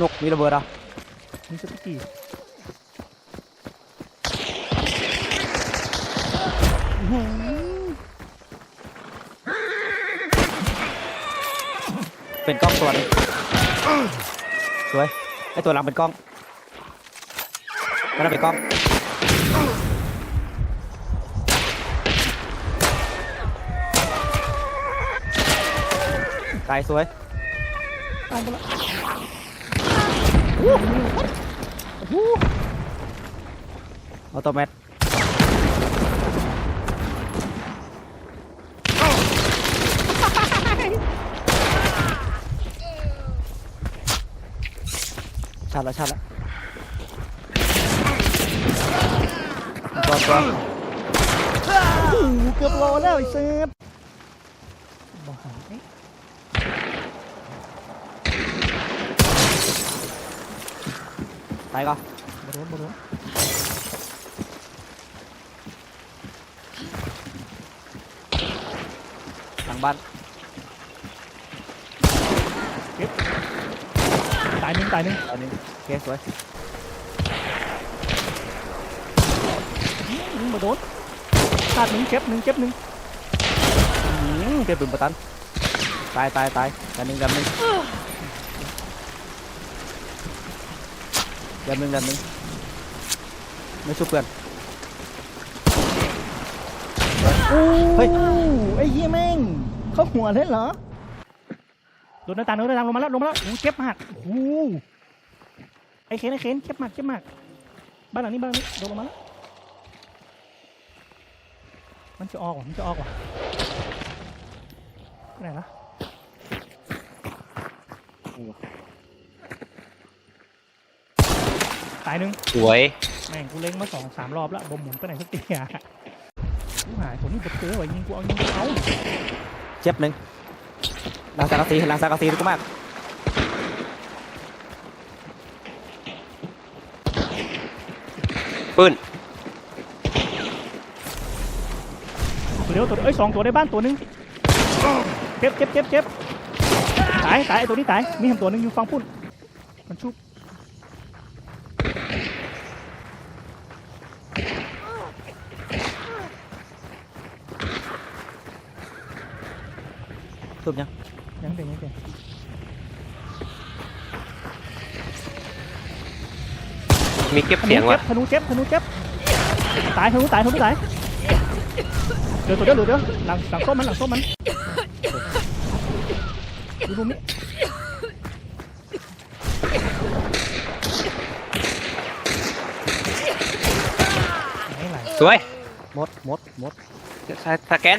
นกมีระเบิดอะมีสติกกี้เป็นกล้องตัวหนึงสวยไอตัวหลังเป็นกล้องแล้วนั่นเป็นกล้องตายสวยตายไปละ ออโตแมทชาร์จแล้วชาร์จแล้วตัวตัวโอ้โหเกือบรอแล้วไอ้เซฟบอกหาเอ๊ะ ตายก็บโดนบโดนหลังบ้านตายหนึ่งตายหนึ่งอันนี้โอเคสวยอืมบโดนขาดหนึ่งเจ็บหนึ่งเจ็บหนึ่งอืมเก็บปืนประตันตายตายตายกันหนึ่งกันหนึ่ง กันหนึ่งกันหนึ่งไม่ชุบเพื่อนโอ้เฮ้ยไอ้เหี้ยแม่ง เข้าหัวเลยเหรอโดนหน้าต่างโดนหน้าต่างลงมาแล้วลงมาแล้วโอ้โหเจ็บมากโอ้โหไอ้เคนไอ้เคนเจ็บมากเจ็บมากบ้านหลังนี้บ้านหลังนี้โดนลงมาแล้วมันจะออกว่ะมันจะออกว่ะไปไหนละตายหนึ่งสวย แม่งกูเล็งมาสองสามรอบแล้วบมหมุนไปไหนสักทีอะกูหายผมนี่บดเจอว่ะยิงกูเอายิงกูเอาเจ็บหนึ่งหลังสังกะสีหลังสังกะสีกูมากปืนตัวเดียวตัวเดียวเอ้ยสองตัวในบ้านตัวหนึงเจ็บเจ็บเจ็บเจ็บตายตายไอ้ตัวนี้ตายมีเห็นตัวหนึงอยู่ฟังพุ่นมันชุบ ชุบยังยังเด็กยังเด็กมีเก็บเสียงว่ะธนูเจ็บธนูเจ็บตายธนูตายธนูตายเดี๋ยวตัวเดียวเดี๋ยวเดี๋ยวหลังหลังส้มมันหลังส้มมันดูมุมนี้ไหนไหนสวยหมดหมดหมดสสแกน